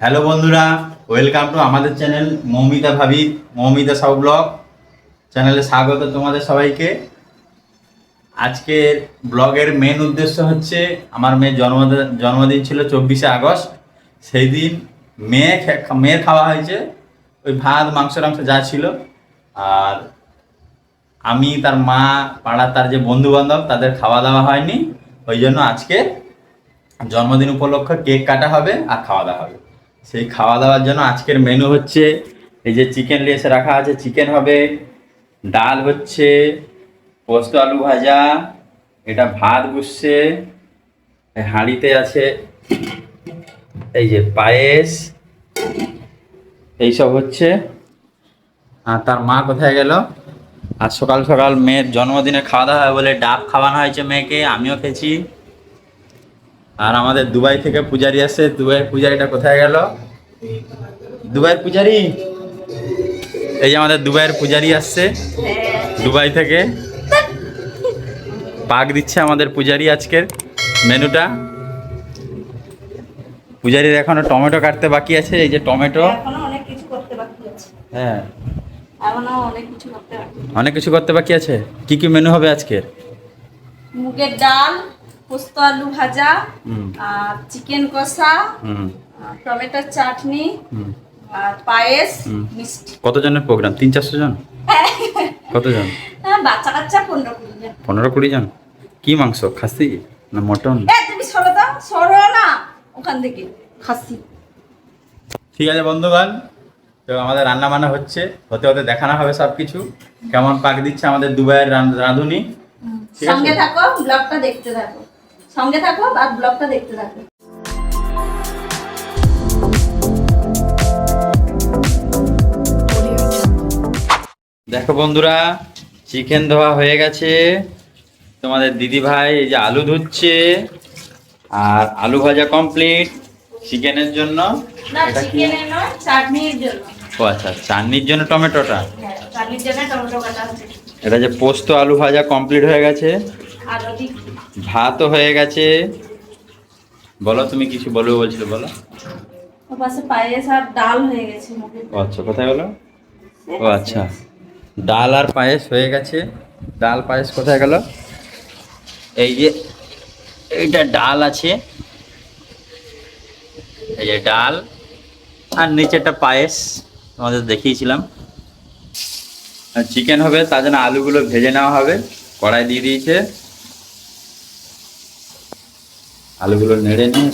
Hello বন্ধুরা। Welcome to আমাদের channel Moumita ভাবি, মৌমিতা সাউ ব্লগ। চ্যানেলে স্বাগত তোমাদের সবাইকে। আজকের ব্লগের মেন উদ্দেশ্য হচ্ছে, আমার মেয়ের জন্মদিন জন্মদিন ছিল চব্বিশে আগস্ট। সেই দিন মেয়ে মেয়ের খাওয়া হয়েছে, ওই ভাত, মাংস, টাংস যা ছিল। আর আমি, তার মা পাড়ার তার যে বন্ধু বান্ধব তাদের খাওয়া দাওয়া হয়নি। ওই জন্য আজকে জন্মদিন উপলক্ষে কেক কাটা হবে আর খাওয়া দাওয়া হবে। সেই খাওয়া দাওয়ার জন্য আজকের মেনু হচ্ছে এই যে চিকেন লিয়েসে রাখা আছে। চিকেন হবে, ডাল হচ্ছে, পোস্ত আলু ভাজা, এটা ভাত বসছে হাঁড়িতে আছে এই যে পায়েস, এইসব হচ্ছে। আর তার মা কোথায় গেল? আর সকাল সকাল মেয়ের জন্মদিনে খাওয়া দাওয়া হয় বলে ডাব খাওয়ানো হয়েছে মেয়েকে, আমিও খেয়েছি। আর আমাদের দুবাই থেকে পূজারি আসছে। দুবাই পূজারিটা কোথায় গেল? দুবাইয়ের পূজারি? এই যে আমাদের দুবাইয়ের পূজারি আসছে। দুবাই থেকে। পাক দিচ্ছে আমাদের পূজারি আজকের মেনুটা। পূজারির এখনও টমেটো কাটতে বাকি আছে। এই যে টমেটো। আছে। হ্যাঁ। অনেক কিছু করতে বাকি আছে। অনেক কিছু করতে বাকি আছে। কি কি মেনু হবে আজকের? মুগের ডাল পোস্ত আলু ভাজা আর চিকেন কষা টমেটোর চাটনি আর পায়েস মিষ্টি। কতজনের প্রোগ্রাম তিন চারশো জন? কতজন? হ্যাঁ বাচ্চা কাচ্চা পনেরো কুড়ি জন। পনেরো কুড়ি জন? কি মাংস? খাসি না মটন? এ তুমি সরো তো সরো না। ওখান থেকে খাসি। ঠিক আছে বন্ধুগণ তো আমাদের রান্না বান্না হচ্ছে। হতে হতে দেখানো হবে সব কিছু কেমন পাক দিচ্ছে আমাদের দুবাইয়ের রাঁধুনি। সঙ্গে থাকো ব্লগটা দেখতে থাকো। সঙ্গে থাকো আর ব্লগটা দেখতে থাকো। দেখো বন্ধুরা চিকেন ধোয়া হয়ে গেছে। তোমাদের দিদি ভাই এই যে আলু ধুচ্ছে আর আলু ভাজা কমপ্লিট চিকেনের জন্য। এটা কি? চাটনির জন্য। ও আচ্ছা চাটনির জন্য টমেটোটা? হ্যাঁ এটা যে পোস্ত আলু ভাজা কমপ্লিট হয়ে গেছে। ভাতও হয়ে গেছে। বলো তুমি কিছু বলবে বলছিলে বলো। পাশে পায়েস আর ডাল হয়ে গেছে আচ্ছা কোথায় হলো ও আচ্ছা ডাল আর পায়েস হয়ে গেছে। ডাল পায়েস কোথায় গেল? এই যে এইটা ডাল আছে। এই যে ডাল আর নিচেটা পায়েস তোমাদের দেখিয়েছিলাম। আর চিকেন হবে তার জন্য আলুগুলো ভেজে নেওয়া হবে। কড়াই দিয়ে দিয়েছে। আলুগুলো নেড়ে নিয়ে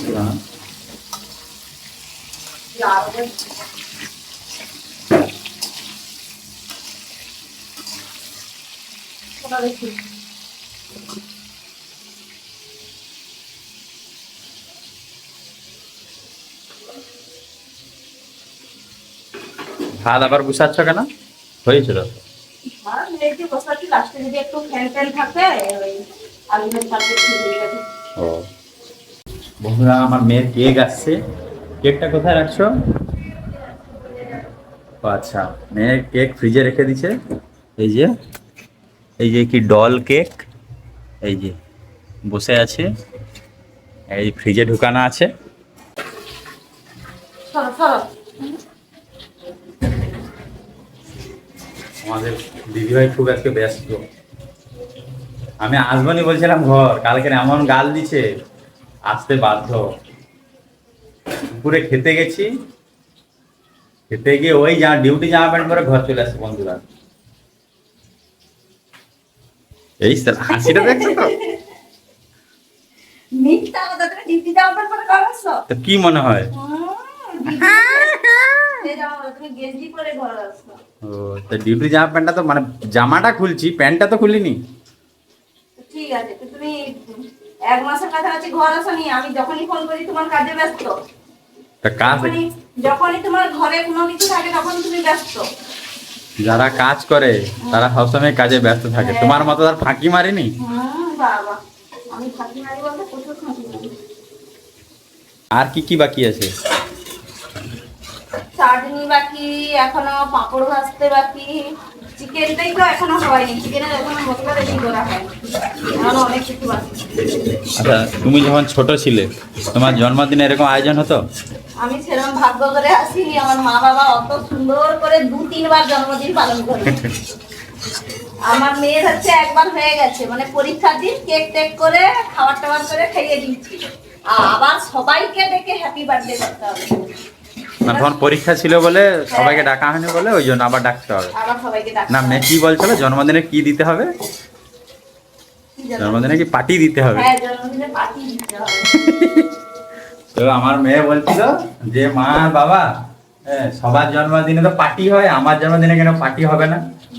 ভাত আবার গুছাচ্ছ কেন? হয়েছিল। লাস্টে যদি একটু ফ্যান ফ্যান বন্ধুরা আমার মেয়ের কেক আসছে। কেকটা কোথায় রাখছো? আচ্ছা মেয়ের কেক ফ্রিজে রেখে দিছে এই যে এই যে কি ডল কেক এই যে বসে আছে। এই ফ্রিজে ঢুকানো আছে। আমাদের দিদিভাই খুব আজকে ব্যস্ত। আমি আসবনি বলছিলাম ঘর কালকে এমন গাল দিছে আসতে বাধ্য। দুপুরে খেতে গেছি। খেতে গিয়ে ওই যা ডিউটি জামা প্যান্ট পরে ঘর চলে আসছে বন্ধুরা। এই স্যার হাসিটা দেখছ তো? কি মনে হয়? তুমি গেঞ্জি পরে ঘর আসছো। ও তো ডিউটি জামা প্যান্টটা তো মানে জামাটা খুলছি প্যান্টটা তো খুলিনি। ঠিক আছে তুমি এক মাসের কাছাকাছি ঘর আসনি আমি যখনই ফোন করি তোমার কাজে ব্যস্ত। কাজ যখনই তোমার ঘরে কোনো কিছু থাকে তখন তুমি ব্যস্ত। যারা কাজ করে তারা সবসময় কাজে ব্যস্ত থাকে। তোমার মতো আর ফাঁকি মারিনি? আর কি কি বাকি আছে? চাটনি বাকি এখনও পাঁপড় ভাজতে বাকি। চিকেনটাই তো এখনও হয়নি চিকেনের এখনও মশলা রেডি করা হয়নি। এখনও অনেক কিছু বাকি আচ্ছা তুমি যখন ছোট ছিলে তোমার জন্মদিনে এরকম আয়োজন হতো? আমি সেরকম ভাগ্য করে আসিনি আমার মা বাবা অত সুন্দর করে দু তিনবার জন্মদিন পালন করে আমার মেয়ের হচ্ছে একবার হয়ে গেছে মানে পরীক্ষার দিন কেক টেক করে খাবার টাবার করে খাইয়ে দিচ্ছি আবার সবাইকে ডেকে হ্যাপি বার্থডে করতে হবে। না তখন পরীক্ষা ছিল বলে সবাইকে ডাকা হয়নি বলে ওই জন্য আবার ডাকতে হবে। না মেয়ে কি বলছিল? জন্মদিনে কি দিতে হবে? জন্মদিনে? কি পার্টি দিতে হবে? হ্যাঁ পার্টি দিতে হবে। তো আমার মেয়ে বলছিল যে মা বাবা হ্যাঁ, সবার জন্মদিনে তো পার্টি হয় আমার জন্মদিনে কেন পার্টি হবে না?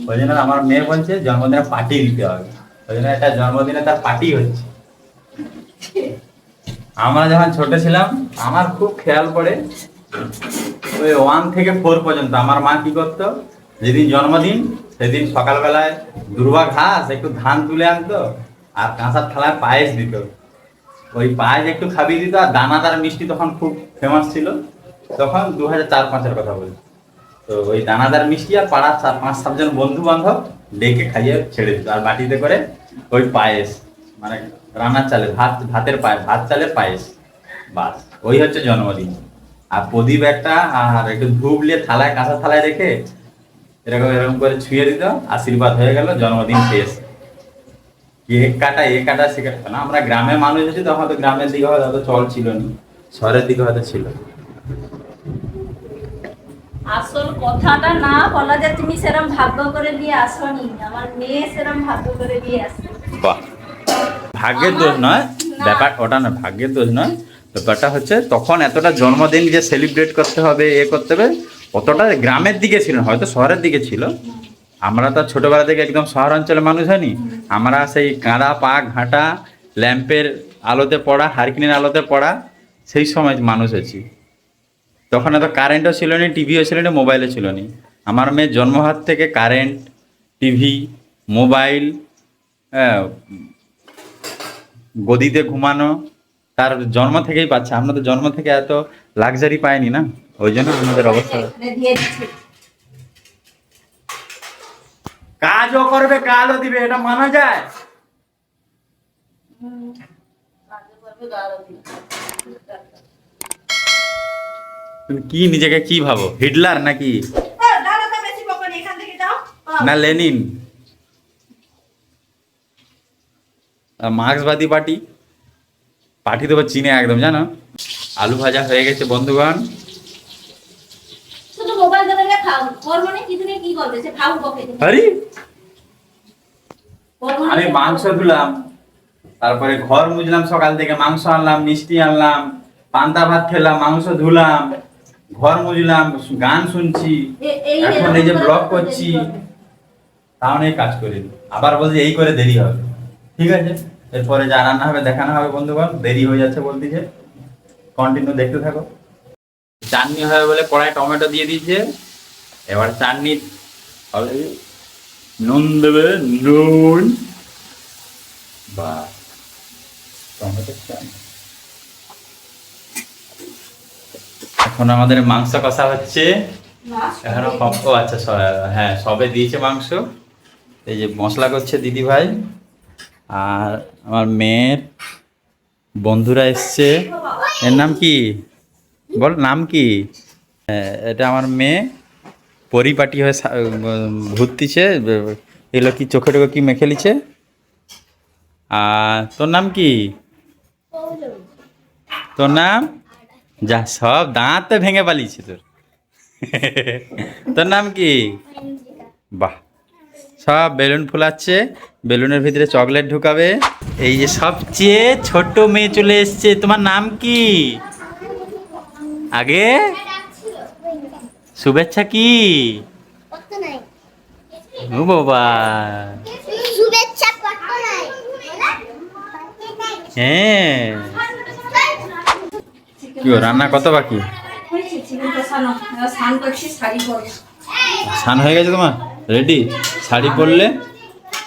ওই জন্য আমার মেয়ে বলছে জন্মদিনে পার্টি দিতে হবে। ওই জন্য একটা জন্মদিনে তার পার্টি হচ্ছে। আমরা যখন ছোট ছিলাম আমার খুব খেয়াল পড়ে ওই ওয়ান থেকে ফোর পর্যন্ত। আমার মা কি করতো? যেদিন জন্মদিন, সেদিন সকালবেলায় দুর্বা ঘাস, একটু ধান তুলে আনতো আর কাঁসার থালায় পায়েস দিত। ওই পায়েস একটু খাবিয়ে দিত আর দানাদার মিষ্টি তখন খুব ফেমাস ছিল। তখন দু হাজার চার পাঁচের কথা বলছি তো ওই দানাদার মিষ্টি আর পাড়ার পাঁচ সাতজন বন্ধু বান্ধব ডেকে খাইয়ে ছেড়ে দিত আর বাটিতে করে ওই পায়েস মানে রান্নার চালে, ভাত, ভাতের পায়েস, ভাত চালের পায়েস। বাস, ওই হচ্ছে জন্মদিন। আর প্রদীপ একটা আর একটু ধূপ নিয়ে থালায় কাঁচা থালায় রেখে এরকম এরকম করে ছুঁয়ে দিত আশীর্বাদ হয়ে গেল জন্মদিন শেষ। কেক কাটা এ কাটা সে কাটা না আমরা গ্রামে মানুষ আছি তখন তো গ্রামের দিকে হয়তো অত চল ছিল না। শহরের দিকে হয়তো ছিল। আসল কথাটা না বলা যে তুমি সেরম ভাগ্য করে নিয়ে আসনি। আমার মেয়ে সেরম ভাগ্য করে নিয়ে আসে। বাহ। ভাগ্যের দোষ নয় ব্যাপার ওটা না ভাগ্যের দোষ নয়। ব্যাপারটা হচ্ছে তখন এতটা জন্মদিন যে সেলিব্রেট করতে হবে, এ করতে হবে, অতটা গ্রামের দিকে ছিল হয়তো শহরের দিকে ছিল। আমরা তো ছোটোবেলা থেকে একদম শহর অঞ্চলের মানুষ হয়নি। আমরা সেই কাঁড়া, পা, ঘাঁটা, ল্যাম্পের আলোতে পড়া, হারকিনের আলোতে পড়া, সেই সময় মানুষ আছি তখন এত কারেন্টও ছিল না টিভিও ছিল না মোবাইলও ছিল না। আমার মেয়ের জন্মহাত থেকে কারেন্ট টিভি মোবাইল গদিতে ঘুমানো তার জন্ম থেকেই পাচ্ছে। আমরা তো জন্ম থেকে এত লাক্সারি পাইনি না? ওই জন্য আমাদের অবস্থা। কাজও করবে গালও দিবে, এটা মানা যায়? কি নিজেকে কি ভাবো? হিটলার নাকি। না, লেনিন। মার্ক্সবাদী পার্টি? পার্টি দেবো চিনে একদম জানো? আলু ভাজা হয়ে গেছে বন্ধুগণ। আমি মাংস ধুলাম তারপরে ঘর মুজলাম সকাল থেকে মাংস আনলাম মিষ্টি আনলাম পান্তা ভাত খেলাম মাংস ধুলাম ঘর মুজলাম গান শুনছি এখন এই যে ব্লগ করছি। তাও নেই কাজ করি। আবার বলছি এই করে দেরি হবে। ঠিক আছে? এরপরে যা রান্না হবে দেখানো হবে বন্ধুগণ। দেরি হয়ে যাচ্ছে বলতেছে কন্টিনিউ দেখতে থাকো। চাটনি হবে বলে কড়াই টমেটো দিয়ে দিয়েছে। এবার চাটনি নুন দেবে নুন বা টমেটো চাটনি। এখন আমাদের মাংস কষা হচ্ছে। এখনও কম ও আচ্ছা হ্যাঁ সবে দিয়েছে মাংস। এই যে মশলা করছে দিদি ভাই আর আমার মেয়ের বন্ধুরা এসছে। এর নাম কি? বল নাম কি? এটা আমার মেয়ে। পরিপাটি হয়ে ঘুরতিছে এগুলো কি চোখে টোখে কি মেখে লিছে আর তোর নাম কি? তোর নাম? যা সব দাঁত ভেঙে পালিয়েছে তোর। তোর নাম কি? বাহ। সব বেলুন ফুলাচ্ছে বেলুনের ভিতরে চকলেট ঢুকাবে। এই যে সবচেয়ে ছোট মেয়ে চলে এসছে তোমার নাম কি? আগে? শুভেচ্ছা কি? ও বাবা। শুভেচ্ছা কত নাই হ্যাঁ। কি রান্না কত বাকি। স্নান হয়ে গেছে তোমার? রেডি শাড়ি পরলে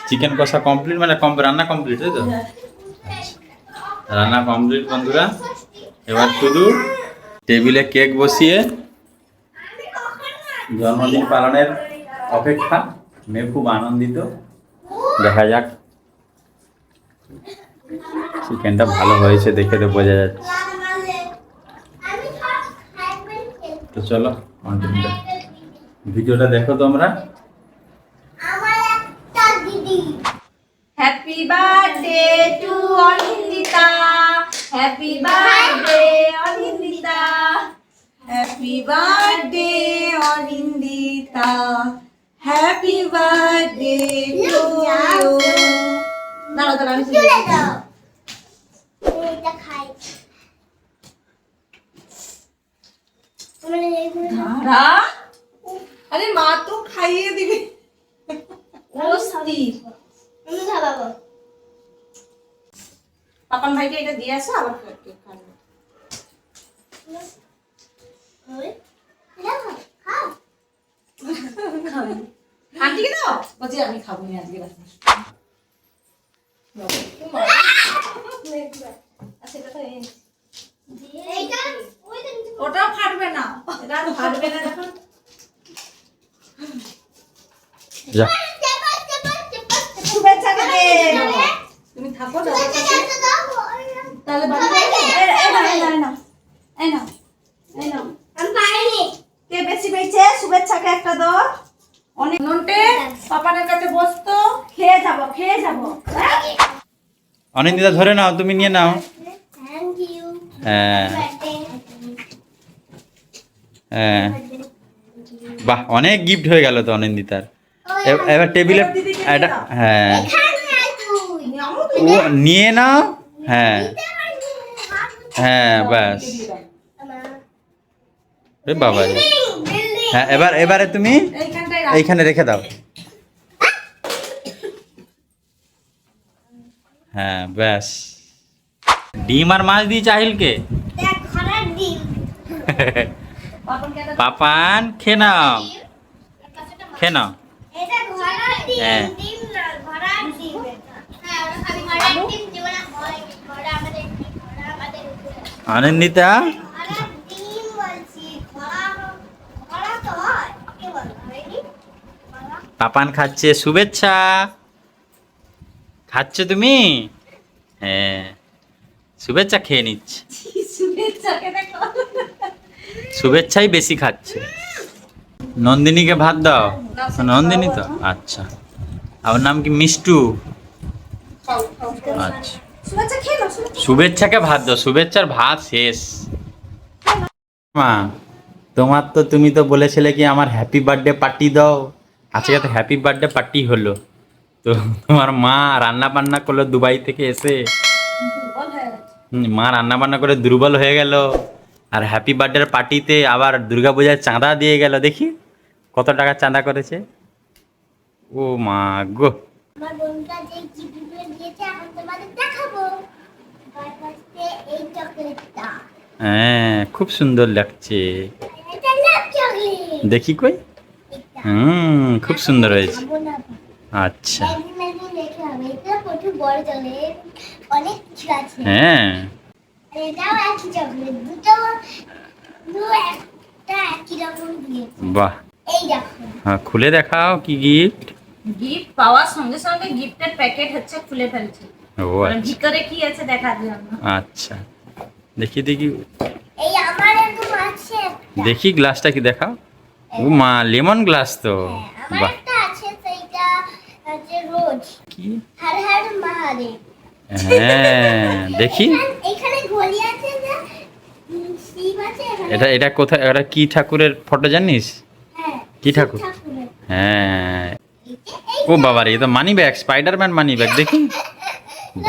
চিকেন কষা কমপ্লিট মানে কম রান্না কমপ্লিট তাই তো? আচ্ছা। রান্না কমপ্লিট বন্ধুরা। এবার শুধু টেবিলে কেক বসিয়ে জন্মদিন পালনের অপেক্ষা, মেয়ে খুব আনন্দিত। দেখা যাক। চিকেনটা ভালো হয়েছে দেখে তো বোঝা যাচ্ছে। তো চলো ভিডিওটা দেখো তোমরা আমার একটা দিদি happy birthday to Anindita. Happy birthday Anindita. Happy birthday Anindita. Happy birthday to you দাঁড়াও দাঁড়াও আমি তুলে দাও। এটা খাই দাঁড়া। আরে মা তো খাইয়ে দিবে। অস্থির। আমি খাব পাপান ভাইকে এটা দিয়ে আসো আবার কেক খাবে আন্টিকে দাও বলছি আমি খাব না আজকে ওটাও ফাটবে না। এটা ফাটবে না যা। থাকো তাহলে কে বেশি পেয়েছে? শুভেচ্ছাকে একটা দাও। অনেক নন্টে পাপানের কাছে বসতো। খেয়ে যাব খেয়ে যাব। হ্যাঁ? অনিন্দিতা ধরে নাও তুমি নিয়ে নাও। হ্যাঁ। হ্যাঁ। বাহ অনেক গিফট হয়ে গেল তো অনিন্দিতার। এ- এবার টেবিলে এটা হ্যাঁ। ও নিয়ে নাও। হ্যাঁ। হ্যাঁ ব্যাস। এ বাবা হ্যাঁ এবার এবারে তুমি এইখানে রেখে দাও। হ্যাঁ ব্যাস। ডিম আর মাছ আহিলকে? পাপানকে পাপান খে নাও। খে নাও। হ্যাঁ। আনন্দিতা? পাপান খাচ্ছে শুভেচ্ছা। খাচ্ছ তুমি? হ্যাঁ। শুভেচ্ছা খেয়ে নিচ্ছে। শুভেচ্ছাই বেশি খাচ্ছে। নন্দিনীকে ভাত দাও। নন্দিনী তো? আচ্ছা। আমার নাম কি মিষ্টু? আচ্ছা। শুভেচ্ছাকে ভাত দাও শুভেচ্ছার ভাত শেষ। মা তোমার তো তুমি তো বলেছিলে কি আমার হ্যাপি বার্থডে পার্টি দাও। আজকে তো হ্যাপি বার্থডে পার্টি হলো। তো তোমার মা রান্না বান্না করল দুবাই থেকে এসে। হয়ে মা রান্না বান্না করে দুর্বল হয়ে গেল। আর হ্যাপি বার্থডে পার্টিতে আবার দুর্গাপূজার চাঁদা দিয়ে গেল দেখি কত টাকা চাঁদা করেছে। ও মা গো। এখন তোমাদের দেখাবো। এই চকলেটটা। হ্যাঁ খুব সুন্দর লাগছে। দেখি কই? হুম খুব সুন্দর হয়েছে। আচ্ছা। হ্যাঁ। বাহ। হ্যাঁ খুলে দেখাও কি গিফট গিফট পাওয়ার সঙ্গে সঙ্গে গিফটের প্যাকেট হচ্ছে খুলে ফেলছে। ও মানে আচ্ছা। ভিতরে কি আছে দেখার জন্য আচ্ছা। দেখি দেখি। এই আমার এরকম আছে দেখি গ্লাসটা কি দেখাও। ও মা লেমন গ্লাস তো। হ্যাঁ, আমার বাহ। একটা আছে সেইটা রোজ। কি? হর হর মহাদেব। হ্যাঁ দেখি। এখানে ঘড়ি আছে এটা এটা কোথায় এটা কি ঠাকুরের ফটো জানিস? হ্যাঁ কি ঠাকুর? হ্যাঁ ও বাবা রে তো money bag Spiderman money bag দেখি।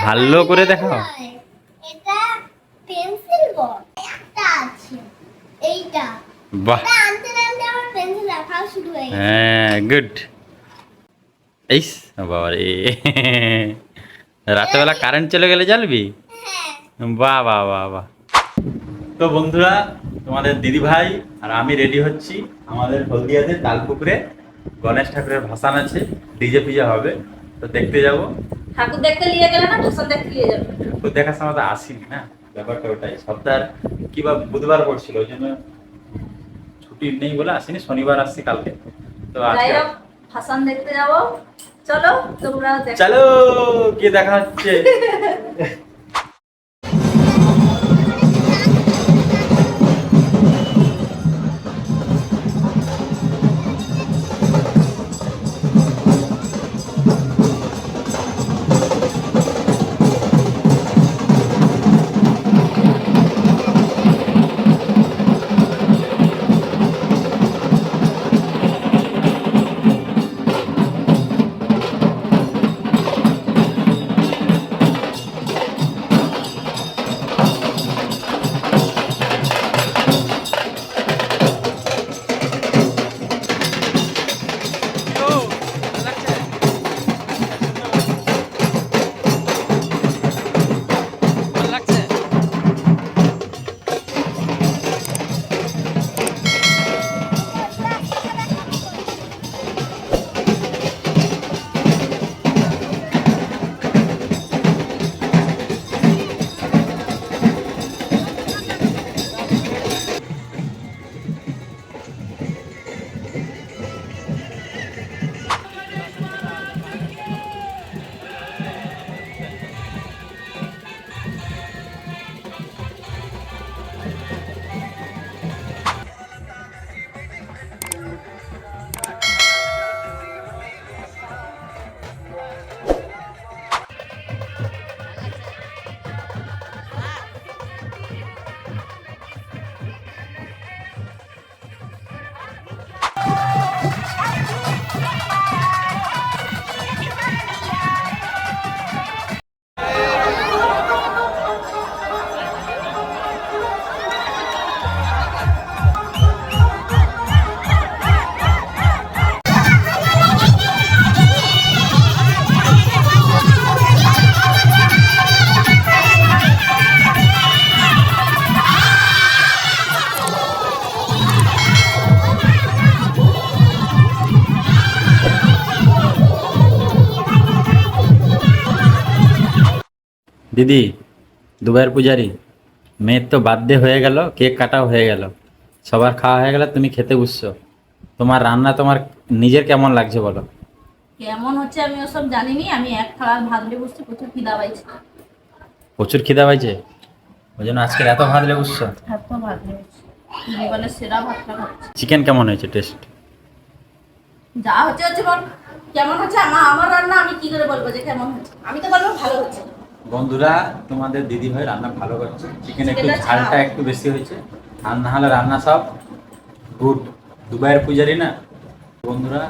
ভালো করে দেখাও। এটা পেন্সিল বক্স একটা আছে এইটা। বাহ। আনতে আনতে আমার পেন্সিল রাখাও শুরু হয়ে গেছে। হ্যাঁ গুড এই বাবা রে রাতেবেলা কারেন্ট চলে গেলে জ্বালবি? হ্যাঁ। বাহ বাহ বাহ বাহ। তো বন্ধুরা তোমাদের দিদি ভাই আর আমি রেডি হচ্ছি আমাদের হলদিয়াতে তালপুকুরে। গণেশ ঠাকুরের ভাসান আছে ডিজে পিজে হবে তো দেখতে যাব। ঠাকুর দেখতে নিয়ে গেলে না ভাষণ দেখতে নিয়ে যাবে। ঠাকুর দেখার সময় তো আসিনি না ব্যাপারটা ওটাই। সপ্তাহ কি বা বুধবার পড়ছিল ওই জন্য ছুটি নেই বলে আসিনি শনিবার আসছি কালকে। তো আজকে হোক দেখতে যাব। চলো তোমরা চলো গিয়ে দেখা হচ্ছে। দিদি দুবাইয়ের পূজারি মেয়ের তো বার্থডে হয়ে গেল কেক কাটাও হয়ে গেল। সবার খাওয়া হয়ে গেল তুমি খেতে বসছো। তোমার রান্না তোমার নিজের কেমন লাগছে বলো? কেমন হচ্ছে আমি ওসব জানিনি আমি এক থালা ভাত দিয়ে বসছি প্রচুর খিদা পাইছে। প্রচুর খিদা পাইছে? ওই জন্য আজকে এত ভাত লেগে বসছো? এত ভাত দিয়েছি জীবনের সেরা ভাতটা খাচ্ছি। চিকেন কেমন হয়েছে? টেস্ট যা হচ্ছে হচ্ছে বল। কেমন হচ্ছে? আমার আমার রান্না আমি কি করে বলব যে কেমন হচ্ছে? আমি তো বলব ভালো হচ্ছে। বন্ধুরা তোমাদের দিদি ভাই রান্না ভালো করছে। চিকেন একটু ঝালটা একটু বেশি হয়েছে। আর না হলে রান্না সব গুড দুবাইয়ের পূজারি না? বন্ধুরা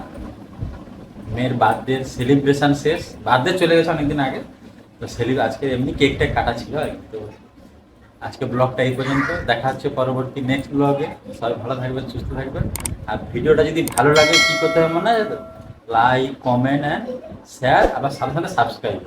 মেয়ের বার্থডে সেলিব্রেশন শেষ। বার্থডে চলে গেছে অনেকদিন আগে। তো সেলিব আজকে এমনি কেক টেক কাটা ছিল আর কি। তো আজকে ব্লগটা এই পর্যন্ত। দেখা হচ্ছে পরবর্তী নেক্সট ব্লগে সবাই ভালো থাকবেন সুস্থ থাকবেন। আর ভিডিওটা যদি ভালো লাগে কী করতে হবে মনে হয় লাইক কমেন্ট অ্যান্ড শেয়ার আবার সাথে সাথে সাবস্ক্রাইব